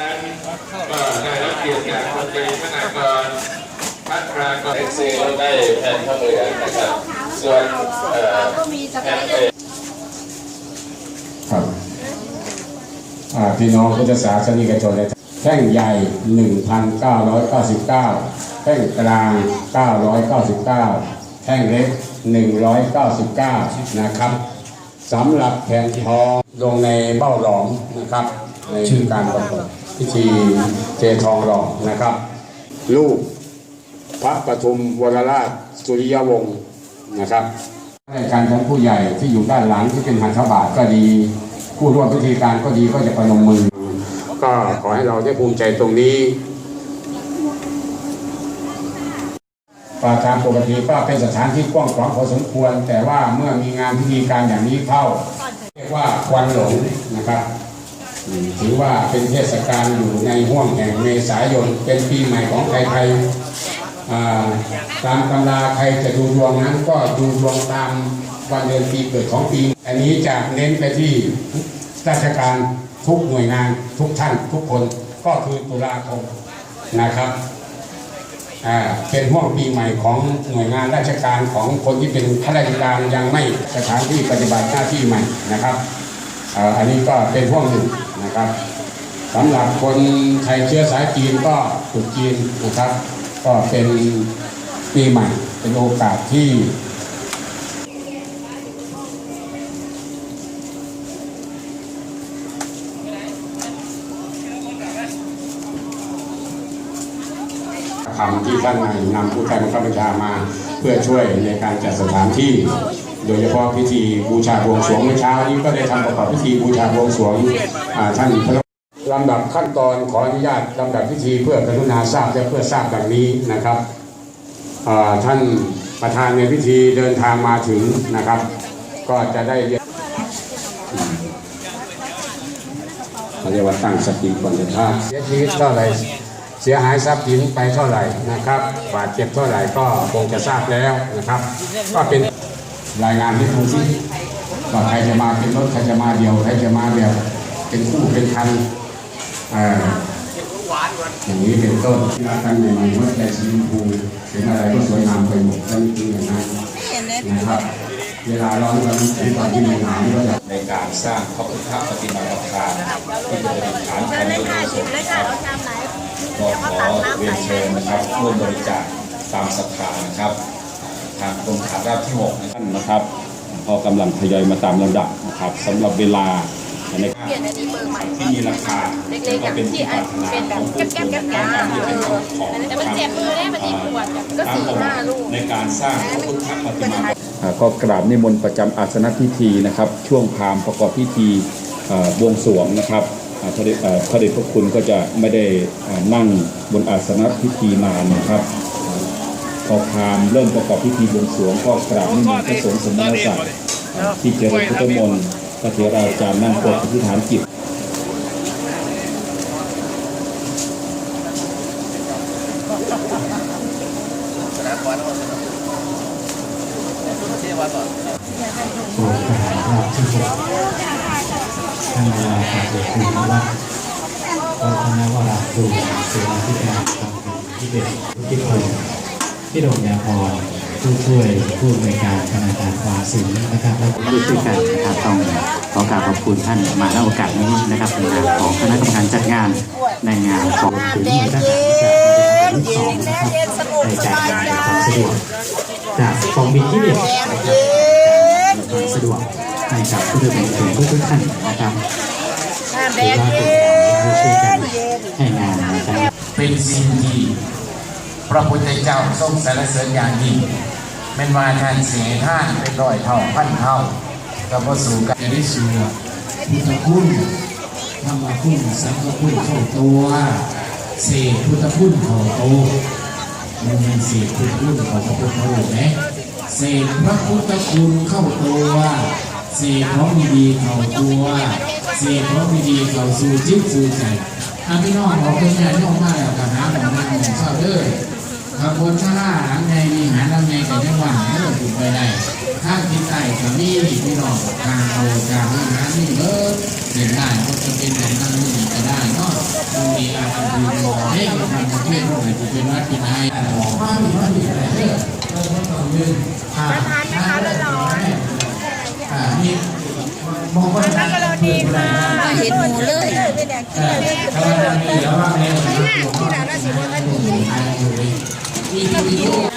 นั้นก็ได้รับเกียรติจากคนเป็นพนักงานพัฒนากรเอ็กซีได้แทนข้าวเหลืองนะครับ ส่วนเอ่อก็มีสแผ่เปนรเครับอ่าพี่น้องพุทธศาสนิกชนเลยแท่งใหญ่ 1,999 แท่งกลาง 999 แท่งเล็ก 199 นะครับสำหรับแผ่นทองลงในเบ้าหลอมนะครับ ในการประกอบ พิธีเจทองหลอนะครับ ลูกพระปฐุมวรราชสุริยวงศ์นะครับรายการของผู้ใหญ่ที่อยู่ด้านหลังที่เป็นหันทบาทก็ดี ผู้ร่วมพิธีการก็ดีก็จะประนมมือ ก็ขอให้เราได้ภูมิใจตรงนี้ป่าตามปกติก็เป็นสถานที่กว้างขวางพอสมควร แต่ว่าเมื่อมีงานพิธีการอย่างนี้เข้า เรียกว่าควันหลงนะครับ ถือว่าเป็นเทศกาลอยู่ในห่วงแห่งเมษายน เป็นปีใหม่ของไทยๆตามตำราใครจะดูดวงนั้นก็ดูดวงตามวันเดือนปีเกิดของปี อันนี้จะเน้นไปที่ราชการทุกหน่วยงานทุกท่านทุกคนก็คือตุลาคมนะครับเป็นห่วงปีใหม่ของหน่วยงานราชการของคนที่เป็นข้าราชการยังไม่สถานที่ปฏิบัติหน้าที่ใหม่นะครับ อันนี้ก็เป็นห่วงหนึ่ง นะครับสำหรับคนไทยเชื้อสายจีนก็ตรุษจีนนะครับ ก็เป็นปีใหม่เป็นโอกาสที่คำที่ท่านนำผู้แทนบังคับบัญชามา เพื่อช่วยในการจัดสถานที่ โดยเฉพาะพิธีบูชาบวงสรวงเมื่อเช้านี้ก็ได้ทำประกอบพิธีบูชาบวงสรวงท่านพระลำดับขั้นตอนขออนุญาตลำดับพิธีเพื่อกรุณาทราบและเพื่อทราบดังนี้นะครับท่านประธานในพิธีเดินทางมาถึงนะครับ ก็จะได้เรียนเขาเรียกว่าตั้งสติก่อนจะท่าเสียชีวิตเท่าไหร่เสียหายทรัพย์สินไปเท่าไหร่นะครับบาดเจ็บเท่าไหร่ก็คงจะทราบแล้วนะครับ ก็เป็น รายงานที่ดูซิว่าใครจะมาเป็นรถใครจะมาเดียวใครจะมาแบบเป็นคู่เป็นคันอ่ออย่างนี้เป็นต้นที่รักกันใหม่ๆเมื่อใจสีชมพูเห็นอะไรก็สวยงามไปหมดนั่นคืออย่างนั้นนะครับเวลาร้อนกันที่ตอนที่มีหนาวก็จะในการสร้างพระพุทธปฏิมาประธานที่จะเป็นฐานเชิขอญงเลยพระค่ะสชิมงฆ์เลยค่ะรับเอาชามไหนก็ขเขอเรียนเชิญนะครับร่วมบริจาคตามศรัทธานะครับ ทางกรมฐานราบที่6ท่านนะครับก็กำลังทยอยมาตามลำดับนะครับสำหรับเวลาในเปลี่ยนอันนี้เบอร์ใหม่ที่มีราคาเล็กๆก็อะเป็นที่ที่ปอัรานรถนาเป็นแบบแก๊บคนแก๊บแก๊บต้องการที่จะเป็นเจ้าของแต่มันเจ็บมือเนี่มันดีปวดก็สี่ห้าลูกในการสร้างพระพุทธปฏิมาก็กราบนิมนต์ประจำอาสนพิธีนะครับ ช่วงพามประกอบพิธีบวงสรวงนะครับพระเดชพระคุณก็จะไม่ได้นั่งบนอาสนพิธีนานนะครับ พอพามเริ่มประกอบพิธีบวงสรวงก็กราบนิมนต์พระสงฆ์สมณศักดิ์ที่เจริญพุทธมนต์พระเถราจารย์นั่งโปรดอธิษฐานจิตโปรดประทานภาพที่หกท่านเวลาปฏิคุณวัดวัฒนวราครูเสนาธิการตำบลที่เด็ดที่พง ที่โดมยาพรผู้ช่วยผู้อำนวยการธนาคารความสินนะครับและด้วยช่วยกันนะครับต้องขอกราบขอบคุณท่านมาณโอกาสนี้นะครับในนามของคณะกรรมการจัดงานในงานของแดงเย็นเย็นแดงเย็นสงบในสการบายงานใจความสะดวกจากกองบินที่เด็ดแดงนะครับเย็นความสะดวกให้กับผู้ดำเนินการทุกท่านนะครับแดงเย็นเย็นให้งานนะครับเป็นสิ่งที่ พระพุทธเจ้าทรงสรรเสริญอย่างยิ่งแม่นว่าท่านเสียท่านเป็นร้อยเท่าพันเท่าก็บ่สู่กันได้สวดพุทธคุณธรรมคุณสังฆคุณเข้าตัวเสกพุทธคุณเข้าตัวมันเป็นเสกพุทธคุณเข้าพระพุทธรูปไหมเสกพระพุทธคุณเข้าตัวเสกของดีๆเข้าตัวเสกของดีๆเข้าสู่จิตสู่ใจถ้าพี่น้องของเป็นญาติน้องมาแล้วก็หาของนั่งของเข้าเด้อ ขบวนข้าราหลังในมีหาลำในแต่จังหวัดเมื่อถูกไปได้ข้างที่ใต้ก็มีพี่น้องกลางเอากลางหานี่เออเห็นได้ก็จะเป็นแบบนั้นนี่ก็ได้เนาะดูดีอาจจะดูให้ทำประเทศหน่อยจะเป็นวัดเป็นไอ้หมอว่ามีว่ามีอะไรเด้อเราต้องยืนอ่าทานไหมคะร้อนอ่านี่มองว่าท่านก็ดีค่ะเห็นหมูเลยเออกำลังมีแล้วว่าในที่ร้านน่าสิว่าท่านดีอยู่เลยมี いいよ。